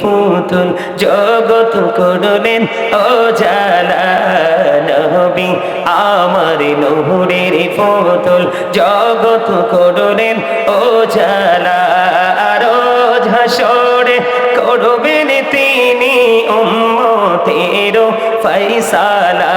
পুতুল জগৎ করলেন ও জালা নবী, আমার নহরের পুতুল জগৎ করলেন ও জালা করবেন তিনি উম্মতের ফৈসালা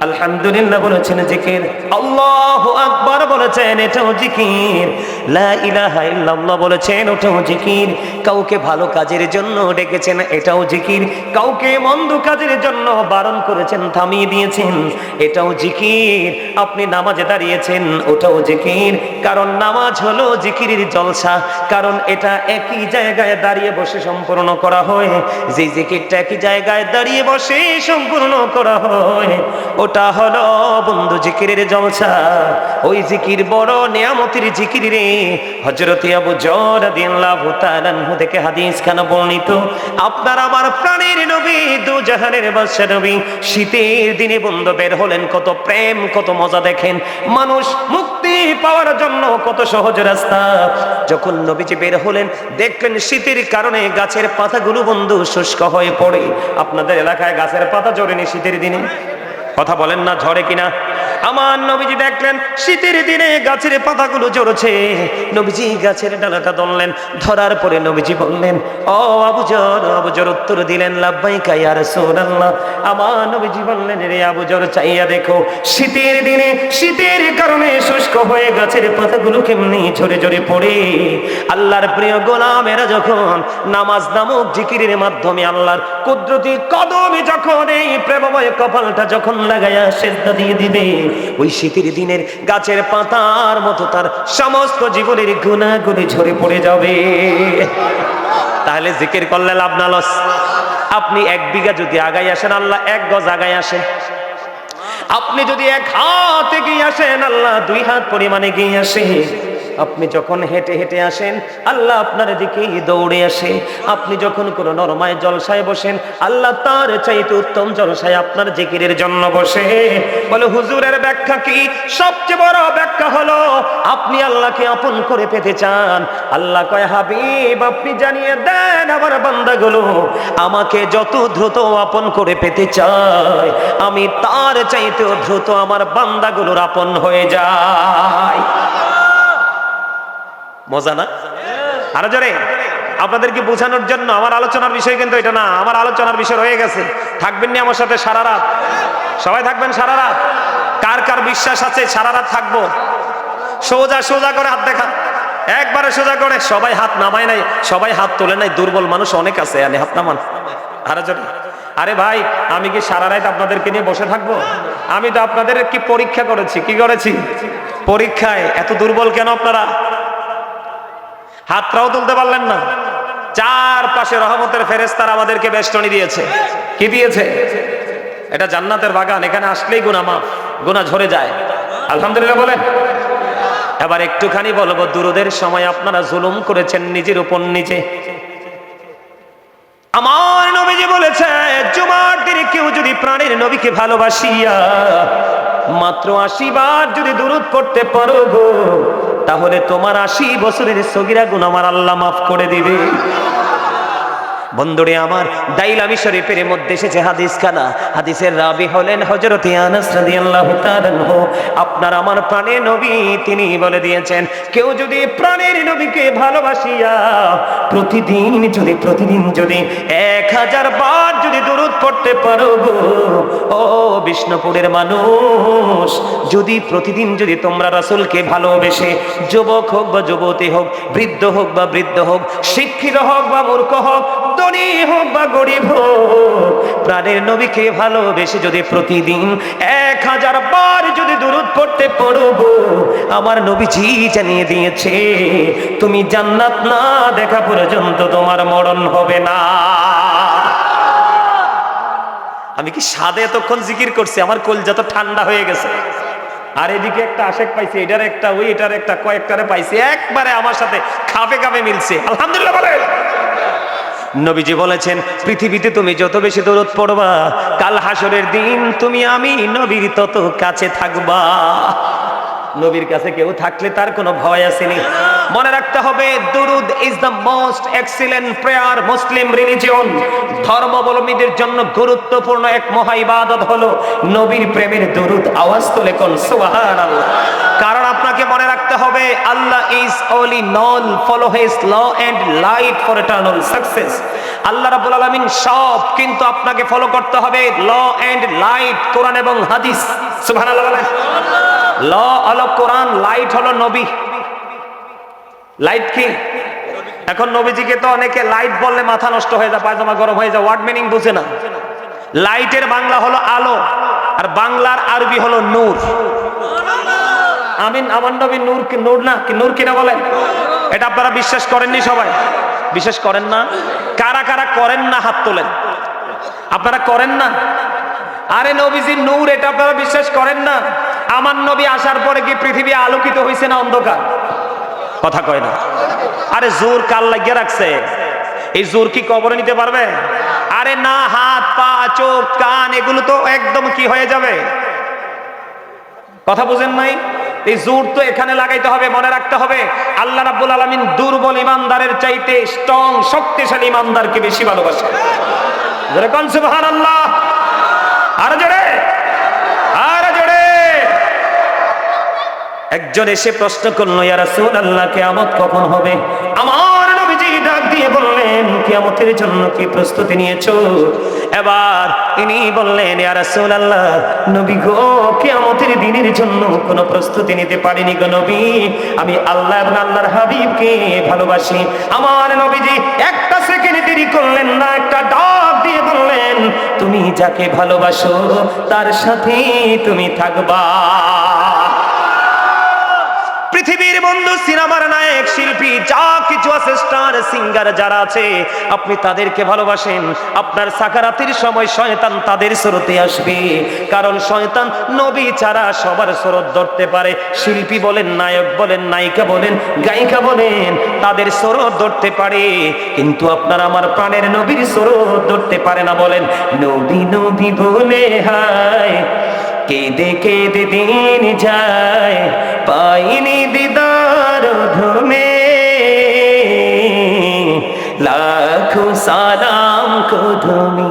আলহামদুলিল্লাহ বলেছেন জিকির। আল্লাহু আকবার বলেছেন, এটাও জিকির। লা ইলাহা ইল্লাল্লাহ বলেছেন, ওটাও জিকির। কাউকে ভালো কাজের জন্য ডেকেছেন, এটাও জিকির। কাউকে মন্দ কাজের জন্য বারণ করেছেন, থামিয়ে দিয়েছেন, এটাও জিকির। আপনি নামাজে দাঁড়িয়েছেন, ওটাও জিকির। কারণ নামাজ হলো জিকিরের জলসা। কারণ এটা একই জায়গায় দাঁড়িয়ে বসে সম্পূর্ণ করা হয়। যে জিকিরটা একই জায়গায় দাঁড়িয়ে বসে সম্পূর্ণ করা হয় ওটা হলো বন্ধু জিকিরের জলসা। ওই জিকির বড় নিয়ামতের জিকির রে। হজরত আবু জর দিয়াল্লাহু তাআলা থেকে হাদিস খান বর্ণিত? আপনার আমার প্রাণের নবী, দু জাহানের বাদশা নবী, শীতের দিনে বন্ধু বের হলেন, কত প্রেম, কত মজা দেখেন। মানুষ মুক্তি পাওয়ার জন্য কত সহজ রাস্তা। যখন নবীজি বের হলেন, দেখলেন শীতের কারণে গাছের পাতাগুলো বন্ধু শুষ্ক হয়ে পড়ে। আপনাদের এলাকায় গাছের পাতা জড়েনি শীতের দিনে? কথা বলেন না ঝড়ে কিনা। আমার নবীজি দেখলেন, শীতের দিনে গাছের পাতাগুলো জড়ছে নবীজি গাছের ডালাটা ধরলেন, ধরার পরে নবীজি বললেন, ও আবুজর আবুজর উত্তর দিলেন লাভবাই কাইয়া রাসূলুল্লাহ। আমার নবীজি বললেন, রে আবুজর চাইয়া দেখো, শীতের দিনে, শীতের কারণে শুষ্ক হয়ে গাছের পাতাগুলো কেমনি ঝরে ঝরে পড়ে? আল্লাহর প্রিয় গোলামেরা যখন নামাজ নামক জিকিরের মাধ্যমে আল্লাহর কুদরতি কদমে যখন এই প্রেমময় কপালটা যখন লাগাইয়া সেজদা দিয়ে দিবে ওই শীতের দিনের গাছের পাতার মতো তার সমস্ত জীবনের গুণাগুণে ঝরে পড়ে যাবে। তাহলে জিকির করলে লাভ না, লস। আপনি এক বিঘা যদি আগাই আসেন, আল্লাহ এক গজ আগাই আসে। আপনি যদি এক হাতে গিয়ে আসেন, আল্লাহ দুই হাত পরিমাণে গিয়ে আসে। আপনি যখন হেঁটে হেঁটে আসেন, আল্লাহ আপনার দিকে দৌড়ে আসে। আপনি যখন কোনো নরমায় জলসায় বসেন, আল্লাহ তার চাইতে উত্তম জলসায় আপনার জিকিরের জন্য বসে। বলে, হুজুরের ব্যাখ্যা কি? সবচেয়ে বড় ব্যাখ্যা হলো, আপনি আল্লাহকে আপন করে পেতে চান। আল্লাহ কয়, হাবিব, আপনি জানিয়ে দেন আমার বান্দাগুলো, আমাকে যত দ্রুত আপন করে পেতে চায়, আমি তার চাইতেও দ্রুত আমার বান্দাগুলোর আপন হয়ে যায় মজা না? আরও জোরে। আপনাদেরকে বোঝানোর জন্য আমার আলোচনার বিষয় কিন্তু এটা না, আমার আলোচনার বিষয় রয়ে গেছে। থাকবেন নি আমার সাথে সারা রাত? সবাই থাকবেন সারা রাত? কার কার বিশ্বাস আছে? সারা রাত থাকব। সোজা সোজা করে হাত দেখা। একবারে সোজা করে। সবাই হাত নামায় নাই, সবাই হাত তোলে নাই। দুর্বল মানুষ অনেক আছে আনে হাত নামান। আরও জোরে। আরে ভাই, আমি কি সারা রাত আপনাদেরকে নিয়ে বসে থাকব? আমি তো আপনাদের কি পরীক্ষা করেছি? কি করেছি? পরীক্ষায় এত দুর্বল কেন আপনারা? হাতটাও তুলতে পারলেন না। চার পাশে রহমতের ফেরেস্তার আমাদেরকে বেষ্টনী দিয়েছে। কি দিয়েছে? এটা জান্নাতের বাগান, এখানে আসলেই গুণা মাফ গুণা ঝরে যায়। আলহামদুলিল্লাহ বলেন। এবার একটুখানি বলব, দুরুদের সময় আপনারা জুলুম করেছেন নিজের উপর নিজে। আমার নবীজি বলেছে, জুমার দিনে কেউ যদি প্রাণের নবীকে ভালোবাসিয়া মাত্র আশি বার যদি দূরত করতে পারো গো তাহলে তোমার আশি বছরের সগিরা গুণ আমার আল্লাহ মাফ করে দিবে। বন্ধুরে আমার, দাইলামি শরীফের মধ্যে এসেছে হাদিস খানা হাদিসের রাবি হলেন হযরত আনাস রাদিয়াল্লাহু তাআলা। আপনার আমার প্রাণে নবী তিনি বলে দিয়েছেন, কেউ যদি প্রাণের নবীকে ভালোবাসিয়া প্রতিদিন যদি প্রতিদিন যদি এক হাজার বার যদি দূরত পড়তে পারো ও বিষ্ণুপুরের মানুষ, যদি প্রতিদিন যদি তোমরা রাসূলকে ভালোবেসে যুবক হোক বা যুবতী হোক, বৃদ্ধ হোক বা বৃদ্ধ হোক, শিক্ষিত হোক বা মূর্খ হোক আমার নবীজি জানিয়ে দিয়েছে, তুমি জান্নাত না দেখা পর্যন্ত তোমার মরণ হবে না। আমি কি সাদে এতক্ষণ জিকির করছি? আমার কলজা তো ঠান্ডা হয়ে গেছে। আর এদিকে একটা আশেক পাইছি, এটার একটা ওই, এটার একটা কয়েকটারে পাইছে, একবারে আমার সাথে খাপে খাপে মিলছে। আলহামদুলিল্লাহ বলে নবীজি বলেছেন, পৃথিবীতে তুমি যত বেশি দৌড় পড়বা, কাল হাসরের দিন তুমি আমি নবীর তত কাছে থাকবা। নবীর কাছে কেউ থাকলে তার কোনো ভয় আসেনি। মনে রাখতে হবে, Durood is the most excellent prayer Muslim religion ধর্মাবলম্বীদের জন্য গুরুত্বপূর্ণ এক মহা ইবাদত হলো নবীর প্রেমের দুরুদ আওয়াজ তুলে কোন, সুবহানাল্লাহ। কারণ আপনাকে মনে রাখতে হবে, Allah is only one follow his law and light for eternal success Allah রাব্বুল আলামিন সব কিন্তু আপনাকে ফলো করতে হবে ল এন্ড লাইট কোরআন এবং হাদিস। সুবহানাল্লাহ ল হলো কোরআন, লাইট হলো নবী। লাইট কি? এখন নবীজিকে তো অনেকে লাইট বললে মাথা নষ্ট হয়ে যায়, পায়জামা গরম হয়ে যায় ওয়ার্ড মিনিং বুঝে না। লাইটের বাংলা হলো আলো, আর বাংলার আরবি হলো নূর। আমিন, আমার নবী নূর নূর না? কি নূর কিনা বলেন? এটা আপনারা বিশ্বাস করেননি সবাই? বিশ্বাস করেন না? কারা কারা করেন না হাত তোলেন? আপনারা করেন না? আরে নবীজি, নূর, এটা আপনারা বিশ্বাস করেন না? আমার নবী আসার পরে কি পৃথিবী আলোকিত হয়েছে না অন্ধকার? কথা কয় না। আরে জোর কাল লাগিয়ে রাখছে। এই জোর কি কবরে নিতে পারবে? আরে না, হাত, পা, চোখ, কান, এগুলো তো একদম কি হয়ে যাবে? কথা বুঝেন নাই? এই জোর তো এখানে লাগাইতে হবে, মনে রাখতে হবে। আল্লাহ রাব্বুল আলামিন দুর্বল ইমানদারের চাইতে স্ট্রং শক্তিশালী ইমানদারকে বেশি ভালোবাসে। জোরে কোন সুবহানাল্লাহ। আর জোরে আর জোরে একজন এসে প্রশ্ন করল, ইয়া রাসূলুল্লাহ, কিয়ামত কখন হবে? আমার নবীজি ডাক দিয়ে বললেন, কিয়ামতের জন্য কি প্রস্তুতি নিয়েছো? এবার ইনি বললেন, ইয়া রাসূলুল্লাহ, নবী গো, কিয়ামতের দিনের জন্য কোনো প্রস্তুতি নিতে পারিনি গো নবী। আমি আল্লাহ এবং আল্লাহর হাবিবকে ভালোবাসি। আমার নবীজি একটা সেকেন্ড দেরি করলেন না, একটা ডাক দিয়ে বললেন, তুমি যাকে ভালোবাসো, তার সাথে তুমি থাকবা। বন্ধু সিনেমার নায়ক, শিল্পী, যা কিছু আছে স্টার সিঙ্গার যারা আছে, আপনি তাদেরকে ভালোবাসেন। আপনার সাকারাতির সময় শয়তান তাদের স্রোতে আসবে। কারণ শয়তান নবী ছাড়া সবার স্রোত ধরতে পারে। শিল্পী বলেন, নায়ক বলেন, নায়িকা বলেন, গায়িকা বলেন, তাদের স্রোত ধরতে পারে। কিন্তু আপনার আমার প্রাণের নবীর স্রোত ধরতে পারে না বলেন, নবী নবী বলে হায়, কেঁদে কেঁদে দিন যায়, পাইনি দিদার ধমে লাখো সালাম কুধুমি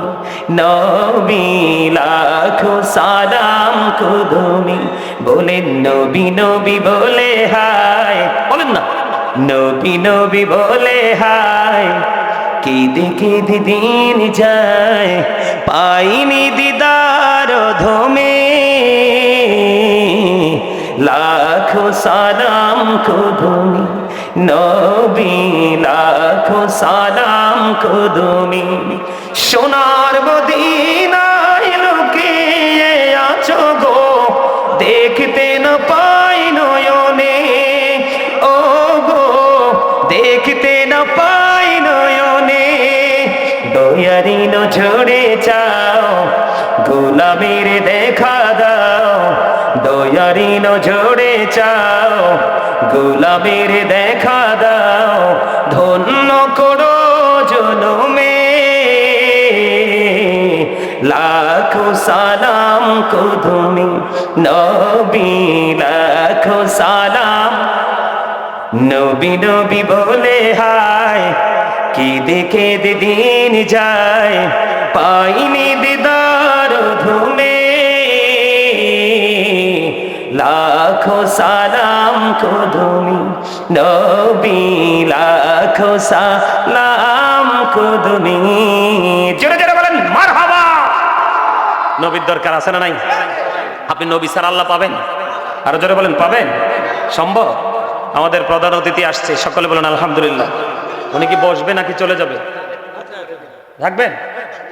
নবী, লাখো সালাম কুধুমি বলেন, নবী নবী বলে হায়। বলেন না, নবী নবী বলে হায়। কেঁদে কেঁদে দিন যায়, পাইনি দিদার ধমে। লাখো সালাম কুদুমি নবী লাখো সালাম কুদুমি সোনার মদিনায় লুকিয়ে আছো গো। দেখতে না পাই নয়নে, ও গো। দেখতে না পাই নয়নে দয়ারি ঝরে চাও গোলামের দেখা দাও। দয়ারি ঝরে চাও, গোলামের দেখা দাও, ধন্য করো জনমে লাখো সালাম কুদুমি নবী, লাখো সালাম। নবী নবী বলে, হায়, কি দেখে দিন যায়, পাইনি দিদার ধুমে। লাখো সালাম কুদুমি নবী, লাখো সালাম কুদুমি জোরে জোরে বলেন, মারহাবা। নবীর দরকার আছে না নাই? আপনি নবী স্যার আল্লাহ পাবেন? আরও জোরে বলেন, পাবেন? সম্ভব? আমাদের প্রধান অতিথি আসছে, সকলে বলেন, আলহামদুলিল্লাহ। উনি কি বসবে নাকি চলে যাবে? থাকবেন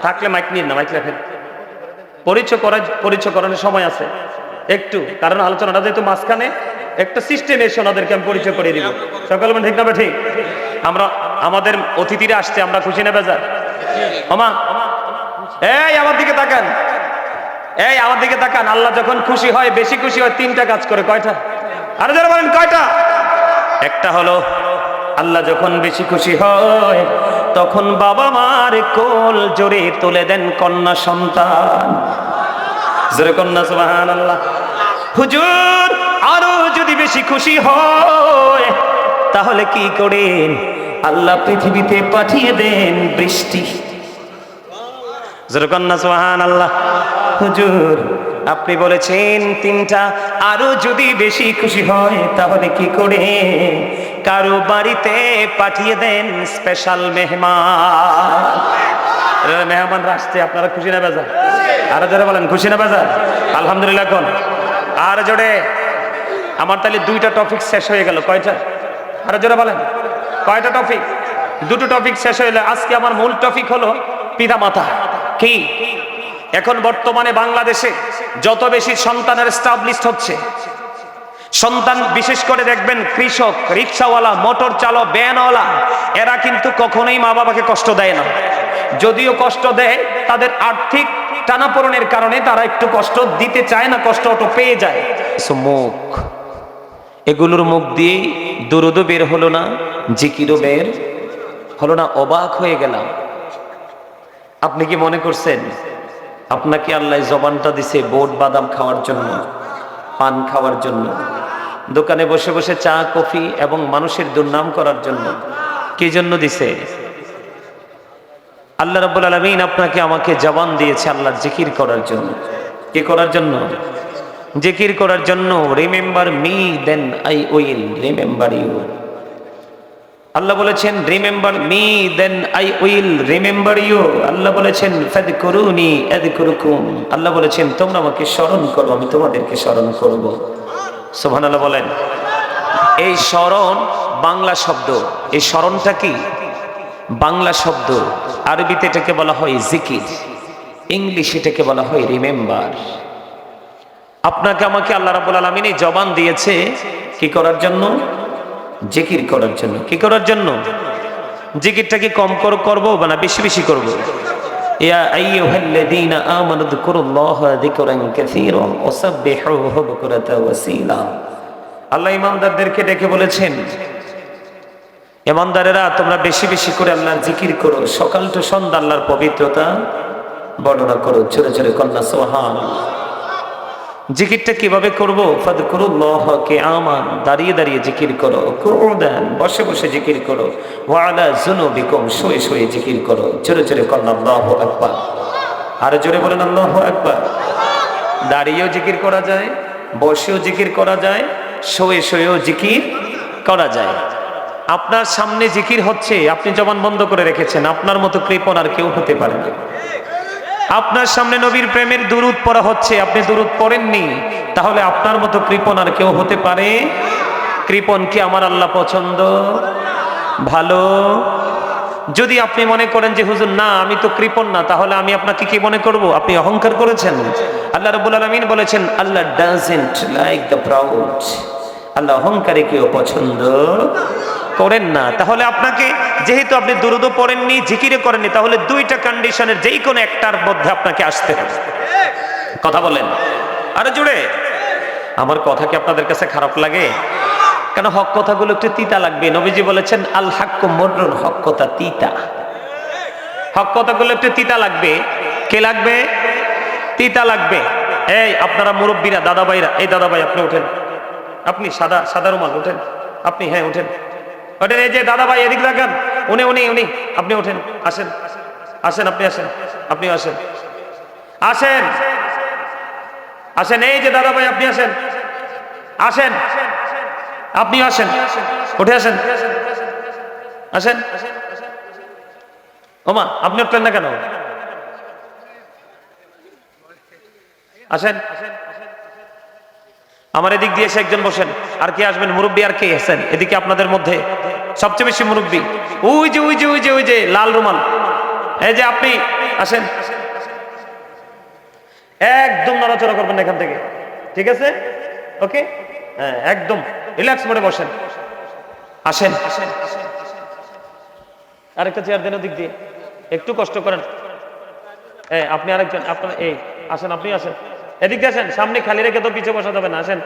থাকলে মাইক নিন না, মাইক রাখেন পরিচয় করা পরিচয় করানোর সময় আছে। একটু, কারণ আলোচনাটা যেহেতু মাঝখানে, একটা সিস্টেম এসে ওনাদেরকে আমি পরিচয় করে দিব। সকল ঠিক না ঠিক আমরা, আমাদের অতিথিরা আসছে, আমরা খুশি নেবে যা আমা এই, আমার দিকে তাকান। এই, আমার দিকে তাকান। আল্লাহ যখন খুশি হয়, বেশি খুশি হয়, তিনটা কাজ করে, কয়টা? আরও যারা বলেন, কয়টা? একটা হলো, আল্লাহ যখন বেশি খুশি হয়, তখন বাবা মার কোল জোরে তুলে দেন কন্যা সন্তান। জোরে কন্যা সুবাহান আল্লাহ হুজুর, আরও যদি বেশি খুশি হয়, তাহলে কি করেন? আল্লাহ পৃথিবীতে পাঠিয়ে দেন বৃষ্টি। জোরে কন্যা আল্লাহ হুজুর, আপনি বলেছেন তিনটা, আরও যদি বেশি খুশি হয়, তাহলে কি করে? কারও বাড়িতে পাঠিয়ে দেন স্পেশাল মেহমান। মেহমানরা আসছে, আপনারা খুশি না বেজা আরও যারা বলেন, খুশি না বেজা আলহামদুলিল্লাহ এখন আর জোরে। আমার তাহলে দুইটা টপিক শেষ হয়ে গেল। কয়টা? আর জোরে বলেন। কয়টা টপিক দুটো টপিক শেষ হয়ে আজকে আমার মূল টপিক হলো পিতা মাতা কি? এখন বর্তমানে বাংলাদেশে যত বেশি সন্তানের স্টাবলিশ হচ্ছে, সন্তান বিশেষ করে দেখবেন কৃষক, রিক্সাওয়ালা মোটর চালক, ব্যানওয়ালা, এরা কিন্তু কখনোই মা বাবাকে কষ্ট দেয় না। যদিও কষ্ট দেয়, তাদের আর্থিক টানাপোড়নের কারণে তারা একটু কষ্ট দিতে চায় না কষ্ট অটো পেয়ে যায়। So, মুখ এগুলোর মুখ দিয়ে দুরুদও বের হলো না জিকিরও বের হলো না অবাক হয়ে গেলাম। আপনি কি মনে করছেন? আপনাকে আল্লাহ জবানটা দিছে বোট বাদাম খাওয়ার জন্য পান খাওয়ার জন্য দোকানে বসে বসে চা কফি এবং মানুষের দুর্নাম করার জন্য। কি জন্য দিছে? আল্লাহ রাব্বুল আলামিন আপনাকে আমাকে জবান দিয়েছে আল্লাহ জিকির করার জন্য। কি করার জন্য? জিকির করার জন্য। Remember me then I will remember you Allah বলেছেন remember me then I will remember you Allah বলেছেন ফেদ করুনি এদ করুকুম আল্লাহ বলেছেন, তোমরা আমাকে স্মরণ করো, আমি তোমাদেরকে স্মরণ করব। সোহান আল্লাহ বলেন। এই স্মরণ বাংলা শব্দ। এই স্মরণটা কি? বাংলা শব্দ, আরবিতে এটাকে বলা হয় জিকির, ইংলিশ এটাকে বলা হয় রিমেম্বার। আপনাকে আমাকে আল্লাহ রাবুল আলমিন জবান দিয়েছে কি করার জন্য? জিকির করার জন্য। কি করার জন্য? জিকিরটা কি কম কর করব না বেশি বেশি করব? আল্লাহ ইমানদারদেরকে ডেকে বলেছেন ইমানদারেরা, তোমরা বেশি বেশি করে আল্লাহর জিকির করো। সকাল টু সন্ধ্যা আল্লাহর পবিত্রতা বর্ণনা করো ছোট ছোট কন্যা সোহান জিকিরটা কীভাবে করব? ফাদকুরুল্লাহকে আমান দাঁড়িয়ে দাঁড়িয়ে জিকির করো। কুউদান বসে বসে জিকির করো। ওয়ালা জুনুবিকুম শুয়ে শুয়ে জিকির করো। জোরে জোরে কন্যা আল্লাহু আকবার। আর জোরে বলেন, আল্লাহু আকবার। দাঁড়িয়েও জিকির করা যায়, বসেও জিকির করা যায়, শুয়ে শুয়েও জিকির করা যায়। আপনার সামনে জিকির হচ্ছে, আপনি জবান বন্ধ করে রেখেছেন, আপনার মতো কৃপণ আর কেউ হতে পারে না। আপনার সামনে নবীর প্রেমের দুরুদ পড়া হচ্ছে, আপনি দুরুদ পড়েননি, তাহলে আপনার মতো কৃপণ আর কেউ হতে পারে? কৃপণ কি আমার আল্লাহ পছন্দ? ভালো? যদি আপনি মনে করেন যে, হুজুর, না, আমি তো কৃপণ না, তাহলে আমি আপনাকে কি মনে করব? আপনি অহংকার করেছেন। আল্লাহ রাব্বুল আলামিন বলেছেন, Allah doesn't like the proud Allah অহংকারে কেউ পছন্দ করেন না। তাহলে আপনাকে যেহেতু আপনি দুরুদ পড়েননি, জিকিরে করেননি, তাহলে দুইটা কন্ডিশনের যেই কোনো একটার মধ্যে আপনাকে আসতে হবে। কথা বলেন। আরে জুড়ে, আমার কথা কি আপনাদের কাছে খারাপ লাগে? কেন হক কথাগুলো একটু তিতা লাগবে? নবীজি বলেছেন, আল হাক্কু মর্রুন, হক কথা তিতা। হক কথাগুলো একটু তিতা লাগবে? কে লাগবে? তিতা লাগবে। এই, আপনারা মুরব্বীরা দাদা ভাইরা এই দাদা ভাই আপনি উঠেন। আপনি সাদা সাদা রুমাল উঠেন। আপনি হ্যাঁ ওঠেন ওঠেন এই যে দাদা ভাই এদিক দেখেন উনি উনি উনি, আপনি ওঠেন, আসেন আসেন, আপনি আসেন আপনি আসেন। আসেন আসেন, এই যে দাদা ভাই, আপনি আসেন। আসেন আপনি আসেন, উঠে আসেন। আসেন। ওমা, আপনি উঠলেন না কেন? আসেন। আমার এদিক দিয়ে এসে একজন বসেন। আর কে আসবেন? মুরব্বী আর কে? আছেন এদিকে আপনাদের মধ্যে সবচেয়ে বেশি মুরব্বী। ওই যে ওই যে ওই যে ওই যে, লাল রুমাল। এই যে আপনি, আসেন। একদম নড়াচড়া করবেন এখান থেকে। ঠিক আছে? ওকে? হ্যাঁ একদম। রিল্যাক্স মোডে বসেন। আসেন। আরেকটা চেয়ার দেন দিক দিয়ে। একটু কষ্ট করেন। এই আপনি আরেকজন, আপনার, এই, আসেন, আপনি আসেন। এদিক আসেন, সামনে খালি রেখে তো পিছিয়ে বসা যাবে না, আসেন।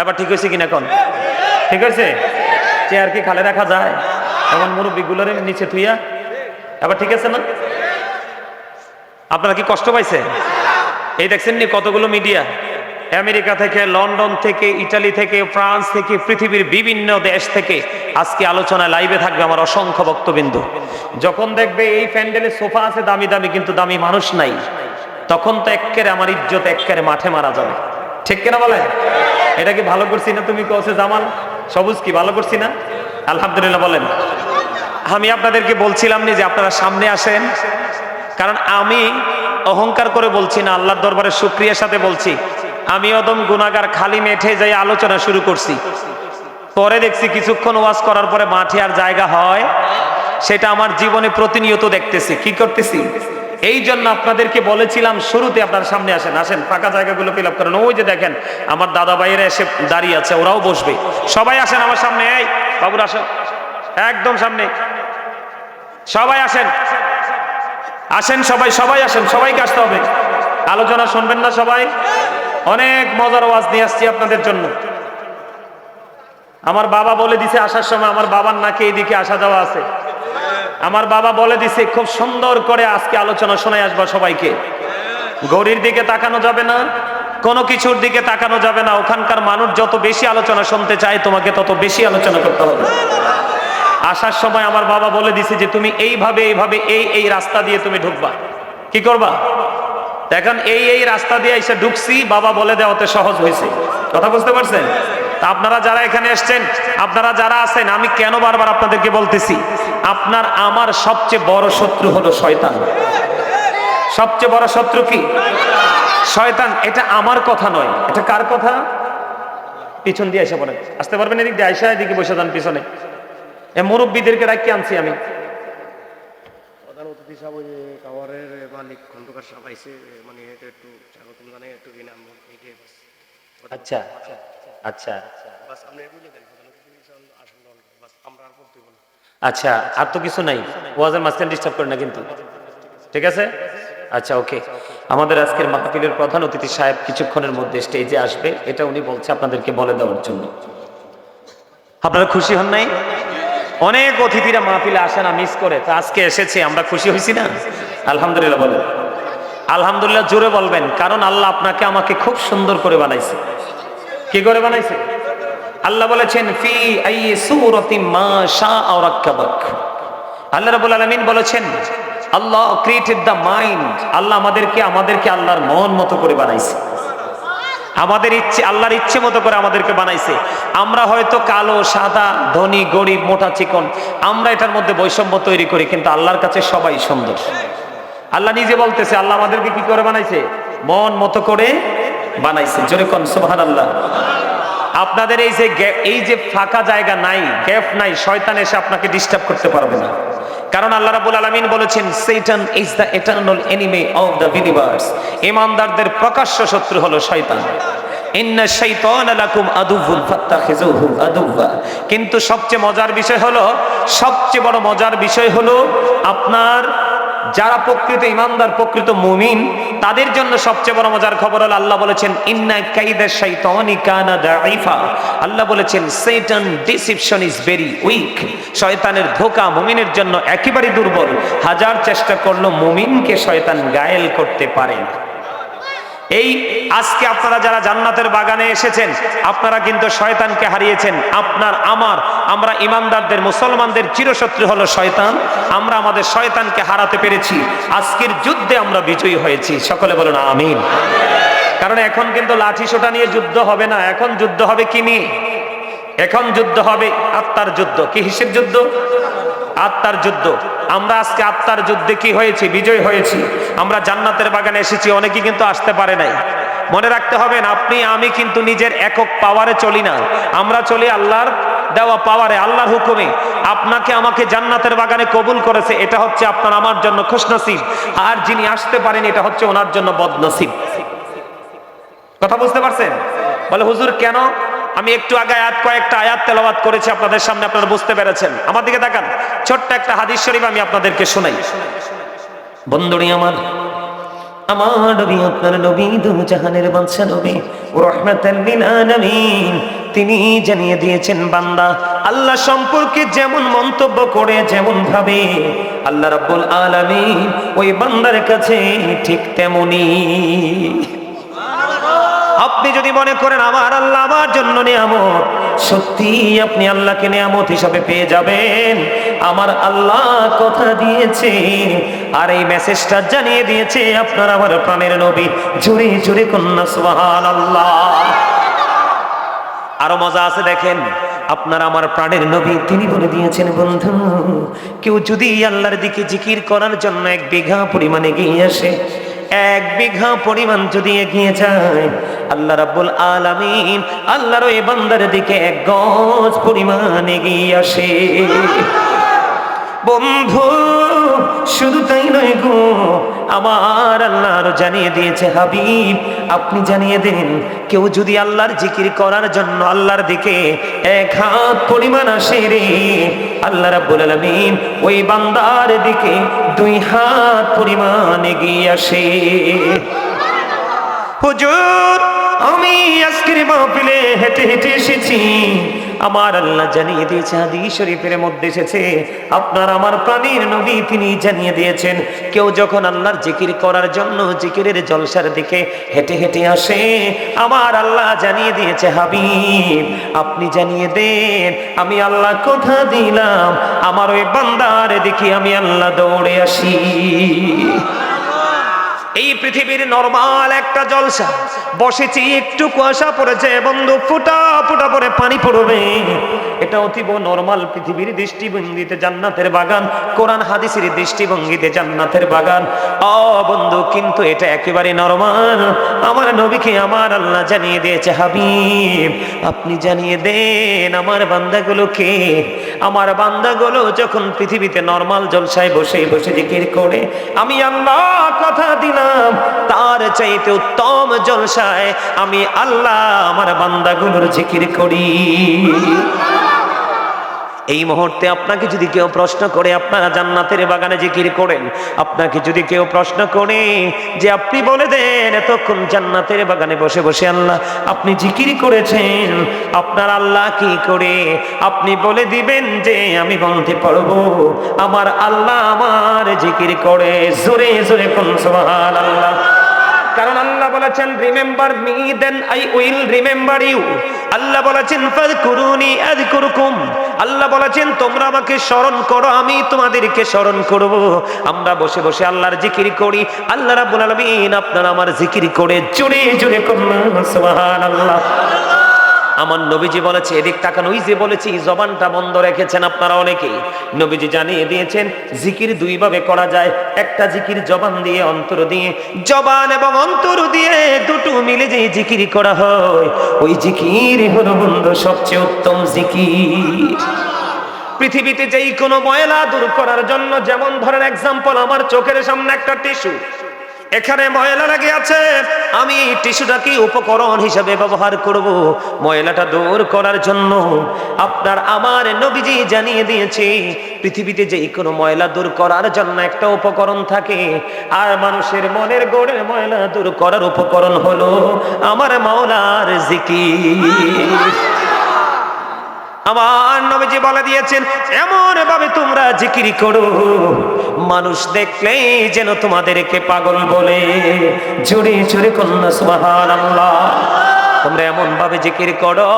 এবার ঠিক হয়েছে কিনা এখন? ঠিক আছে চেয়ার কি খালে রাখা যায়? এমন মুরব্বীগুলোর নিচে থুইয়া। এবার ঠিক আছে না? আপনারা কি কষ্ট পাইছে? এই দেখছেন নি কতগুলো মিডিয়া? আমেরিকা থেকে, লন্ডন থেকে, ইটালি থেকে, ফ্রান্স থেকে, পৃথিবীর বিভিন্ন দেশ থেকে আজকে আলোচনায় লাইভে থাকবে আমার অসংখ্য বক্তবিন্দু। যখন দেখবে এই প্যান্ডেলে সোফা আছে দামি দামি, কিন্তু দামি মানুষ নাই, তখন তো এক্কেরে আমার ইজ্জত এক্কেরে মাঠে মারা যাবে। ঠিক কিনা বলেন? এটা কি ভালো করছি না তুমি কছে জামাল? সবুজ কি, ভালো করছি না? আলহামদুলিল্লাহ বলেন। আমি আপনাদেরকে বলছিলাম যে আপনারা সামনে আসেন, কারণ আমি অহংকার করে বলছি না, আল্লাহর দরবারে শুক্রিয়ার সাথে বলছি। আমি অদম গুনাগার খালি মেঠে যাই আলোচনা শুরু করছি। পরে দেখছি কিছুক্ষণ ওয়াজ করার পরে মাঠে আর জায়গা হয়, সেটা আমার জীবনে প্রতিনিয়ত দেখতেছি। কি করতেছি? এই জন্য আপনাদেরকে বলেছিলাম, শুরুতে আপনার সামনে আসেন আসেন, ফাঁকা জায়গাগুলো ফিল আপ করেন। ওই যে দেখেন, আমার দাদা ভাইয়েরা এসে দাঁড়িয়ে আছে, ওরাও বসবে। সবাই আসেন আমার সামনে, এই, বাবুর আসেন। একদম সামনে। সবাই আসেন। আসেন সবাই সবাই আসেন, সবাইকে আসতে হবে। আলোচনা শুনবেন না সবাই? অনেক মজার ওয়াজ নিয়ে আসছি আপনাদের জন্য। আমার বাবা বলে দিছে আসার সময় আমার বাবার নাকি এইদিকে আসা যাওয়া আছে। আমার বাবা বলে দিছে, খুব সুন্দর করে আজকে আলোচনা শোনায় আসবা সবাইকে। গৌরীর দিকে তাকানো যাবে না, কোনো কিছুর দিকে তাকানো যাবে না। ওখানকার মানুষ যত বেশি আলোচনা শুনতে চায় তোমাকে তত বেশি আলোচনা করতে হবে। আসার সময় আমার বাবা বলে দিছে যে, তুমি এইভাবে এইভাবে, এই এই রাস্তা দিয়ে তুমি ঢুকবা। কি করবা? এখন এই এই রাস্তা দিয়ে এসে ঢুকছি, বাবা বলে দেওয়াতে সহজ হয়েছে। কথা বুঝতে পারছেন? আপনারা যারা এখানে এসছেন, আপনারা যারা আছেন, আমি কেন বারবার আপনাদেরকে বলতেছি, আপনার আমার সবচেয়ে বড় শত্রু হলো শয়তান। সবচেয়ে বড় শত্রু কি? শয়তান, এটা আমার কথা নয়। এটা কার কথা? পিছন দিয়ে এসে পড়েন। আসতে পারবেন এদিক দিয়ে? আইসা এদিকে বসে যান পিছনে। এ মুরব্বীদেরকে ডাকি আনছি আমি। প্রধান অতিথি সাহেব খন্দকার সাহেব আইসে মানে এটা একটু স্বাগতম জানাই একটু বিনাম এইটাই বাস আচ্ছা আচ্ছা বাস আপনি বুঝলে দেন প্রধান অতিথি সাহেব আসন গ্রহণ করেন। বাস আমরা আর বলতে বলি আচ্ছা আর তো কিছু নাই। ওয়াজের মাঝখানে ডিস্টার্ব করে না কিন্তু। ঠিক আছে? আচ্ছা ওকে। আমাদের আজকের মাহফিলের প্রধান অতিথি সাহেব কিছুক্ষণের মধ্যে স্টেজে আসবে। এটা উনি বলছে আপনাদেরকে বলে দেওয়ার জন্য। আপনারা খুশি হন নাই? অনেক অতিথিরা মাহফিলে আসে না মিস করে। তা আজকে এসেছে আমরা খুশি হয়েছি না? আলহামদুলিল্লাহ বলেন। আলহামদুলিল্লাহ, জোরে বলবেন, কারণ আল্লাহ আপনাকে আমাকে খুব সুন্দর করে বানাইছে। কি করে বানাইছে? আল্লাহ বলেছেন, ফি আই আল্লাহ রাব্বুল আলামিন বলেছেন, Allah created the mind Allah আমাদেরকে আমাদেরকে আল্লাহর মন মতো করে বানাইছে। আমাদের ইচ্ছে, আল্লাহর ইচ্ছে মতো করে আমাদেরকে বানাইছে। আমরা হয়তো কালো, সাদা, ধনী, গরিব, মোটা, চিকন, আমরা এটার মধ্যে বৈষম্য তৈরি করি, কিন্তু আল্লাহর কাছে সবাই সুন্দর। আল্লাহ নিজে বলতেছে, আল্লাহ আমাদেরকে কি করে বানাইছে? মন মতো করে বানাইছে। জোরে কোন, সুবহানাল্লাহ। আপনাদের এই যে এই যে ফাঁকা জায়গা নাই, গ্যাপ নাই, শয়তান এসে আপনাকে ডিস্টার্ব করতে পারবে না। কারণ আল্লাহ রাব্বুল আলামিন বলেছেন Satan is the eternal enemy of the universe ইমানদারদের প্রকাশ্য শত্রু হলো শয়তান। কিন্তু সবচেয়ে মজার বিষয় হলো, সবচেয়ে বড় মজার বিষয় হলো, আপনার যারা প্রকৃত ইমানদার, প্রকৃত মুমিন, তাদের জন্য সবচেয়ে বড় মজার খবর হলো আল্লাহ বলেছেন, ইন্না কাইদা শাইতানি কানা দাঈফা। আল্লাহ বলেছেন Satan deception is very weak শয়তানের ধোকা মুমিনের জন্য একেবারে দুর্বল। হাজার চেষ্টা করল মুমিনকে শয়তান গায়েল করতে পারে না। এই আজকে আপনারা যারা জান্নাতের বাগানে এসেছেন, আপনারা কিন্তু শয়তানকে হারিয়েছেন। আপনার, আমার, আমরা ইমানদারদের, মুসলমানদের চিরশত্রু হলো শয়তান। আমরা আমাদের শয়তানকে হারাতে পেরেছি। আজকের যুদ্ধে আমরা বিজয়ী হয়েছি। সকলে বলুন, আমিন। কারণ এখন কিন্তু লাঠি সোটা নিয়ে যুদ্ধ হবে না। এখন যুদ্ধ হবে কি নিয়ে এখন যুদ্ধ হবে আত্মার যুদ্ধ। কি হিসেব যুদ্ধ? আত্মার যুদ্ধ। আমরা আজকে আত্মার যুদ্ধে কি হয়েছি? বিজয় হয়েছি। আমরা জান্নাতের বাগানে এসেছি অনেকে কিন্তু আসতে পারে নাই। মনে রাখতে হবে না, আপনি, আমি কিন্তু নিজের একক পাওয়ারে চলি না। আমরা চলি আল্লাহর দেওয়া পাওয়ারে, আল্লাহর হুকুমে। আপনাকে আমাকে জান্নাতের বাগানে কবুল করেছে, এটা হচ্ছে আপনার আমার জন্য খুশনসিব। আর যিনি আসতে পারেন, এটা হচ্ছে ওনার জন্য বদনসিব। কথা বুঝতে পারছেন? বলে, হুজুর, কেন আমি একটু আগে আয়াত, কয়েকটা আয়াত তেলাওয়াত করেছি, আপনাদের সামনে আপনারা বুঝতে পেরেছেন। আমার দিকে তাকান, ছোট্ট একটা হাদিস শরীফ আমি আপনাদেরকে শোনাই। বন্ধুরি আমার তিনি জানিয়ে দিয়েছেন, বান্দা, আল্লাহ সম্পর্কে যেমন মন্তব্য করে যেমন ভাবে আল্লাহ রাব্বুল আলামিন ওই বান্দার কাছে ঠিক তেমনি আপনি যদি মনে করেন আমার আল্লাহ আমার জন্য নিয়ামত, সত্যি আপনি আল্লাহকে নিয়ামত হিসাবে পেয়ে যাবেন। আমার আল্লাহ কথা দিয়েছে আর এই মেসেজটা জানিয়ে দিয়েছে আপনার আমার প্রাণের নবী। জুড়ে জুড়ে কন্যা সুবহান আল্লাহ আরও মজা আছে দেখেন, আপনার আমার প্রাণের নবী তিনি বলে দিয়েছেন, বন্ধু, কেউ যদি আল্লাহর দিকে জিকির করার জন্য এক বিঘা পরিমাণে গিয়ে আসে এক বিঘা পরিমাণ যদি এগিয়ে যায়, আল্লাহ রাব্বুল আলামিন আল্লাহর ওই বান্দার দিকে এক গজ পরিমাণ এগিয়ে আসে। বন্ধু শুধু তাই নয় গো, আমার আল্লাহর জানিয়ে দিয়েছে হাবিব, আপনি জানিয়ে দেন, কেউ যদি আল্লাহর জিকির করার জন্য আল্লাহর দিকে এক হাত পরিমাণ আসে রে, আল্লাহ রাব্বুল আলামিন ওই বান্দার দিকে দুই হাত পরিমাণ এগিয়ে আসে। হুজুর আমি আজকের মাহফিলে হেঁটে হেঁটে এসেছি। আমার আল্লাহ জানিয়ে দিয়েছে, হাদিস শরীফের মধ্যে এসেছে, আপনার আমার প্রাণীর নবী তিনি জানিয়ে দিয়েছেন, কেউ যখন আল্লাহর জিকির করার জন্য জিকিরের জলসার দিকে হেঁটে হেঁটে আসে, আমার আল্লাহ জানিয়ে দিয়েছে, হাবিব, আপনি জানিয়ে দেন, আমি আল্লাহ কথা দিলাম, আমার ওই বান্দার দিকে আমি আল্লাহ দৌড়ে আসি। এই পৃথিবীর নরমাল একটা জলসা। বসেছি, একটু কুয়াশা পড়েছে, বন্ধু, ফুটা ফুটা পরে পানি পড়বে। এটা অতীব নরমাল পৃথিবীর দৃষ্টিভঙ্গিতে জান্নাতের বাগান। কোরআন হাদিসের দৃষ্টিভঙ্গিতে জান্নাতের বাগান। অ, বন্ধু, কিন্তু এটা একেবারে নরমাল। আমার নবীকে আমার আল্লাহ জানিয়ে দিয়েছে, হাবিব, আপনি জানিয়ে দেন আমার বান্দাগুলোকে। আমার বান্দাগুলো যখন পৃথিবীতে নরমাল জলসায় বসে বসে জিকির করে, আমি আল্লাহ কথা দিলাম। তার চাইতে উত্তম জলসায় আমি আল্লাহ আমার বান্দাগুলোর জিকির করি। এই মুহূর্তে আপনাকে যদি কেউ প্রশ্ন করে, আপনারা জান্নাতের বাগানে জিকির করেন। আপনাকে যদি কেউ প্রশ্ন করে যে, আপনি বলে দেন, এতক্ষণ জান্নাতের বাগানে বসে বসে আল্লাহ আপনি জিকির করেছেন, আপনার আল্লাহ কি করে? আপনি বলে দিবেন যে, আমি বলতে পারব, আমার আল্লাহ আমার জিকির করে। জোরে জোরে কোন সুবহান আল্লাহ কারণ আল্লাহ বলেছেন remember me then I will remember you Allah বলেছেন, ফাযকুরুনি আযকুরুকুম। আল্লাহ বলেছেন, তোমরা আমাকে স্মরণ করো, আমি তোমাদেরকে স্মরণ করব। আমরা বসে বসে আল্লাহর জিকির করি। আল্লাহ রাব্বুল আলামিন আপনারা আমার জিকির করে জোরে জোরে করুন সুবহানাল্লাহ। আমার নবীজি বলেছে, এদিক তাকান, ওই যে বলেছি জবানটা বন্ধ রেখেছেন আপনারা অনেকেই। নবীজি জানিয়ে দিয়েছেন, জিকির দুই ভাবে করা যায়। একটা জিকির জবান দিয়ে, অন্তর দিয়ে, জবান এবং অন্তর দিয়ে দুটো মিলে যে জিকির করা হয়, ওই জিকির হলো বন্ধু, সবচেয়ে উত্তম জিকির। পৃথিবীতে যেই কোনো ময়লা দূর করার জন্য, যেমন ধরেন এক্সাম্পল আমার চোখের সামনে একটা টিস্যু এখানে ময়লা লাগে আছে। আমি টিস্যুটাকে উপকরণ হিসাবে ব্যবহার করব? ময়লাটা দূর করার জন্য আপনার আমার নবীজি জানিয়ে দিয়েছি, পৃথিবীতে যে কোনো ময়লা দূর করার জন্য একটা উপকরণ থাকে। আর মানুষের মনের গোড়ের ময়লা দূর করার উপকরণ হলো আমার মাওলার জিকির। আমার নবীজি বলে দিয়েছেন এমন ভাবে তোমরা জিকির করো। মানুষ দেখলেই যেন তোমাদেরকে পাগল বলে। ঝুড়ি ঝুড়ি কন্যা, সুবহানাল্লাহ। তোমরা এমন ভাবে জিকির করো,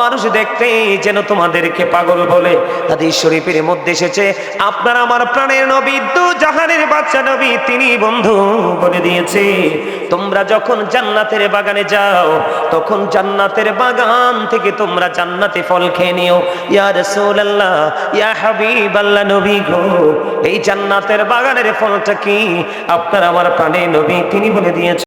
মানুষ দেখলেই যেন তোমাদেরকে পাগল বলে। হাদিস শরীফের মধ্যে এসেছে, আপনার আমার প্রাণের নবী, দু জাহানের বাচ্চা নবী, তিনি বন্ধু বলে দিয়েছে। তোমরা যখন জান্নাতের বাগানে যাও, তখন জান্নাতের বাগান থেকে তোমরা জান্নাতে ফল খেয়ে নিও। ইয়া রাসূলুল্লাহ, ইয়া হাবিবাল্লাহ নবী গো, এই জান্নাতের বাগানের ফলটা কি? আপনার আমার প্রাণের নবী, তিনি বলে দিয়েছে।